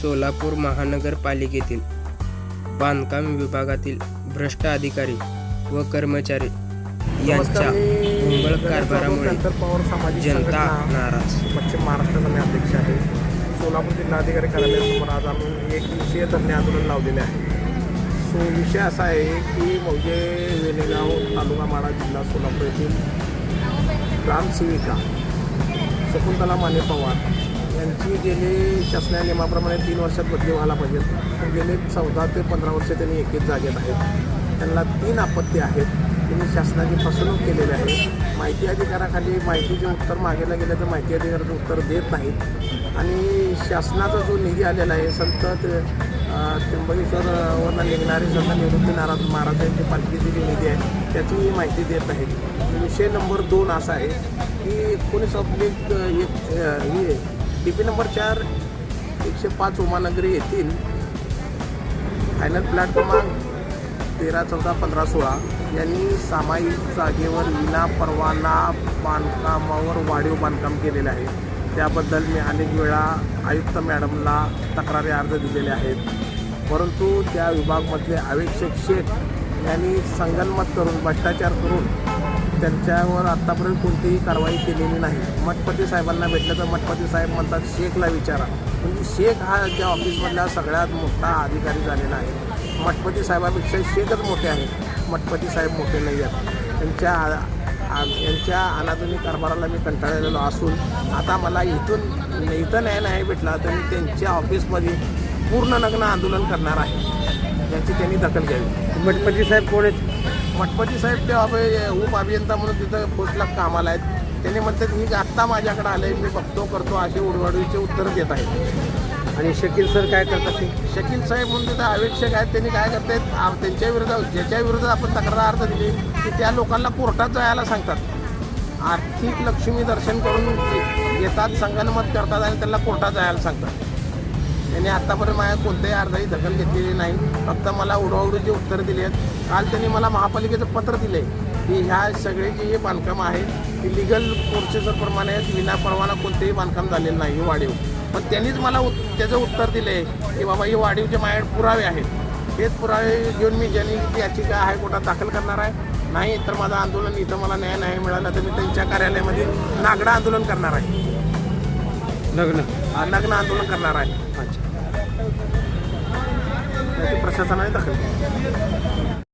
सोलापूर महानगरपालिकेतील बांधकाम विभागातील भ्रष्ट अधिकारी व कर्मचारी यांच्या भोंगळ कारभारामुळे जनता नाराज. पश्चिम महाराष्ट्राचा मी अध्यक्ष आहे. सोलापूर जिल्हाधिकारी कार्यालयासमोर आज आम्ही एक विषय धरणे आंदोलन लावलेले आहे. सो विषय असा आहे की मौजे वेणेगाव तालुका माडा जिल्हा सोलापूर येथील ग्रामसेविका शकुंतला माने पवार त्यांची गेली शासनाच्या नियमाप्रमाणे तीन वर्षात बदली व्हायला पाहिजेत. पण गेले चौदा ते पंधरा वर्ष त्यांनी एकेच जागेत आहेत. त्यांना तीन आपत्ती आहेत. त्यांनी शासनाची फसवणूक केलेली आहे. माहिती अधिकाराखाली माहितीचे उत्तर मागेला गेलं तर माहिती अधिकाराचं उत्तर देत नाहीत. आणि शासनाचा जो निधी आलेला आहे संत त्र्यंबकेश्वरवरनं निघणारी संत निवृत्ती नाराज महाराजांची पालखीची जी निधी आहे त्याची माहिती देत नाहीत. विषय नंबर दोन असा आहे की एकोणीस ऑब्लिक एक हे डी पी नंबर चार एकशे पाच उमानगरी येथील फायनल प्लॅट क्रमांक तेरा चौदा पंधरा सोळा. यांनी सामायिक जागेवर विना परवाना बांधकामावर वाढीव बांधकाम केलेले आहे. त्याबद्दल मी अनेक वेळा आयुक्त मॅडमला तक्रारी अर्ज दिलेले आहेत. परंतु त्या विभागमधले अवेक्षक शेख यांनी संगनमत करून भ्रष्टाचार करून त्यांच्यावर आत्तापर्यंत कोणतीही कारवाई केलेली नाही. मठपती साहेबांना भेटलं तर मठपती साहेब म्हणतात शेखला विचारा. म्हणजे शेख हा त्या ऑफिसमधला सगळ्यात मोठा अधिकारी झालेला आहे. मठपती साहेबापेक्षा शेखच मोठे आहेत मठपती साहेब मोठे नाही आहेत. त्यांच्या यांच्या अनाधुनिक कारभाराला मी कंटाळलेलो असून आता मला इथून इथं न्याय नाही भेटला तर मी त्यांच्या ऑफिसमध्ये पूर्ण नग्न आंदोलन करणार आहे. याची त्यांनी दखल घ्यावी. मठपती साहेब कोण आहेत? मठपती साहेब ते अभय उप अभियंता म्हणून तिथं पोस्टला कामाला आहेत त्यांनी म्हणतात मी आत्ता माझ्याकडे आले मी बघतो करतो असे उडवाडवीचे उत्तर देत आहेत. आणि शकील सर काय करतात ते? शकील साहेब म्हणून तिथं अवेक्षक आहेत त्यांनी काय करतात आ- त्यांच्या विरोधात ज्याच्या विरोधात आपण तक्रार अर्ज दिली की त्या लोकांना कोर्टात जायला सांगतात. आर्थिक लक्ष्मी दर्शन करून येतात संगनमत करतात आणि त्यांना कोर्टात जायला सांगतात. त्यांनी आत्तापर्यंत माझ्या कोणत्याही अर्जाची दखल घेतलेली नाही. फक्त मला उडवाउडीची उत्तरं दिली आहेत. काल त्यांनी मला महापालिकेचं पत्र दिले की ह्या सगळे जे हे बांधकाम आहेत ती लिगल प्रोसेसरप्रमाणे आहेत विना परवाना कोणतेही बांधकाम झालेलं नाही वाढीव. पण त्यांनीच मला उत् त्याचं उत्तर दिले की बाबा ही वाढीवचे माझ्याकडे पुरावे आहेत हेच पुरावे घेऊन मी जनहित याचिका हायकोर्टात दाखल करणार आहे. नाही तर माझं आंदोलन इथं मला न्याय नाही मिळाला तर मी त्यांच्या कार्यालयामध्ये नागडा आंदोलन करणार आहे. लग्न हा, नग्न आंदोलन करणार आहे. अच्छा. त्याची प्रशासनाने दखल घ्यावी.